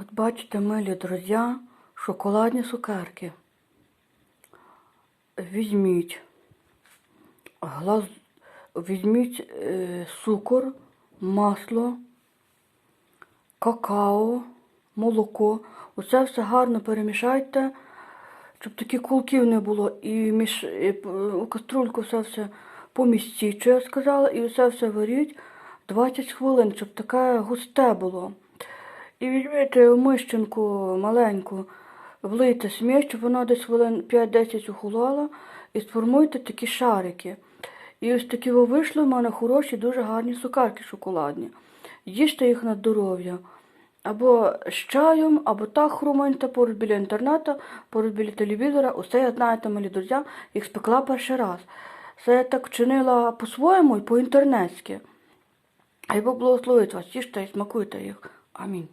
От бачите, милі друзі, шоколадні цукерки. Візьміть, глаз... візьміть е, цукор, масло, какао, молоко. Усе все гарно перемішайте, щоб такі кулків не було. І між... і у каструльку все все помістіть, що я сказала, і все все варіть 20 хвилин, щоб таке густе було. І візьмете мищенку маленьку, влийте смісь, щоб вона десь хвилин 5-10 охолола, і сформуйте такі шарики. І ось такі вийшли в мене хороші, дуже гарні цукерки шоколадні. Їжте їх на здоров'я. Або з чаєм, або так хруманьте поруч біля інтернету, поруч біля телевізора. Усе я знаєте, мої друзі, їх спекла перший раз. Це я так вчинила по-своєму і по-інтернетськи. Хай Бог благословить вас, їжте і смакуйте їх. Амінь.